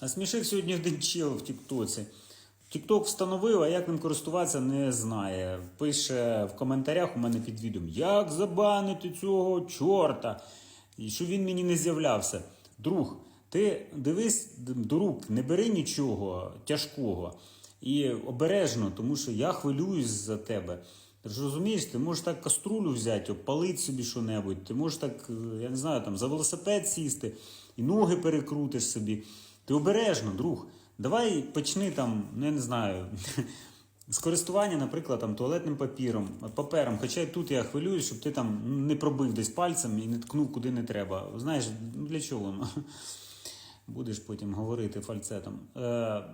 А смішив сьогодні один чел в Тіктоці. Тікток встановив, а як ним користуватися, не знає. Пише в коментарях у мене під відео, як забанити цього чорта, і що він мені не з'являвся. Друг, ти дивись до рук, не бери нічого тяжкого і обережно, тому що я хвилююсь за тебе. Ти ж розумієш, ти можеш так каструлю взяти, опалити собі що-небудь, ти можеш так, е, я не знаю, там за велосипед сісти і ноги перекрутиш собі. Ти обережно, друг. Давай почни там, ну я не знаю, з користування, наприклад, там, туалетним папіром, папером. Хоча тут я хвилююсь, щоб ти там не пробив десь пальцем і не ткнув куди не треба. Знаєш, для чого воно? Будеш потім говорити фальцетом. Е,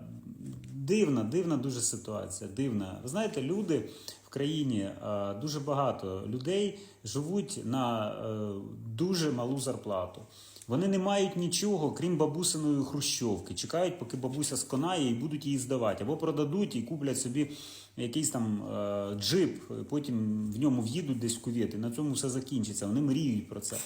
дивна, дивна дуже ситуація. Дивна. Ви знаєте, люди в країні е, дуже багато людей живуть на е, дуже малу зарплату. Вони не мають нічого, крім бабусиної хрущовки. Чекають, поки бабуся сконає і будуть її здавати. Або продадуть і куплять собі якийсь там е, джип, потім в ньому в'їдуть десь і на цьому все закінчиться. Вони мріють про це.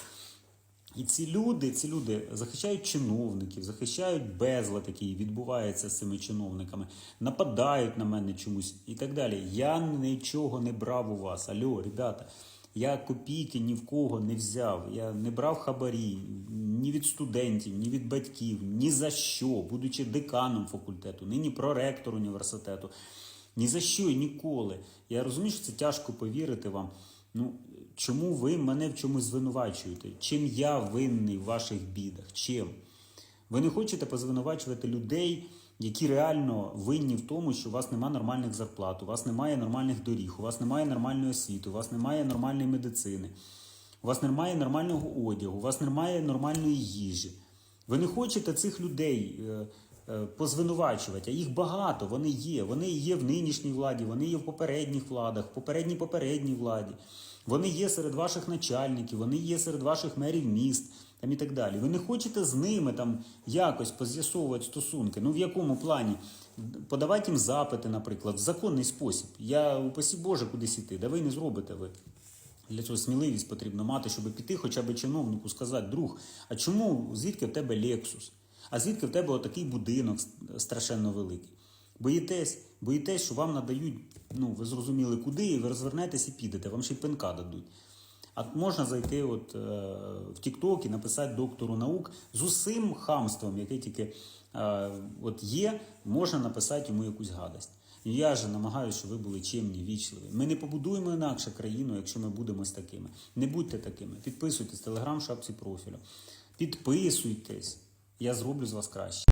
І ці люди, ці люди захищають чиновників, захищають безлад, який відбувається з цими чиновниками, нападають на мене чомусь і так далі. Я нічого не брав у вас. Алло, ребята, я копійки ні в кого не взяв. Я не брав хабарі ні від студентів, ні від батьків, ні за що, будучи деканом факультету, нині проректор університету. Ні за що і ніколи. Я розумію, що це тяжко повірити вам. Ну, чому ви мене в чомусь звинувачуєте? Чим я винний в ваших бідах? Чим? Ви не хочете позвинувачувати людей, які реально винні в тому, що у вас немає нормальних зарплат, у вас немає нормальних доріг, у вас немає нормальної освіти, у вас немає нормальної медицини, у вас немає нормального одягу, у вас немає нормальної їжі. Ви не хочете цих людей е, позвинувачувати, а їх багато, вони є. Вони є в нинішній владі, вони є в попередніх владах, в попередній попередній владі. Вони є серед ваших начальників, вони є серед ваших мерів міст там і так далі. Ви не хочете з ними там якось поз'ясовувати стосунки. Ну в якому плані? Подавати їм запити, наприклад, в законний спосіб. Я упасі Боже кудись іти, да ви не зробите ви. Для цього сміливість потрібно мати, щоб піти хоча б чиновнику сказати, друг, а чому звідки в тебе Лексус? А звідки в тебе отакий будинок страшенно великий? Боїтесь, боїтесь, що вам надають, ну ви зрозуміли куди, і ви розвернетесь і підете, вам ще й пинка дадуть. А можна зайти от, е, в TikTok і написати доктору наук з усім хамством, яке тільки е, от є, можна написати йому якусь гадость. І я же намагаюся, щоб ви були чемні, вічливі. Ми не побудуємо інакше країну, якщо ми будемо з такими. Не будьте такими. Підписуйтесь, телеграм, шапці профілю. Підписуйтесь. Я зроблю з вас краще.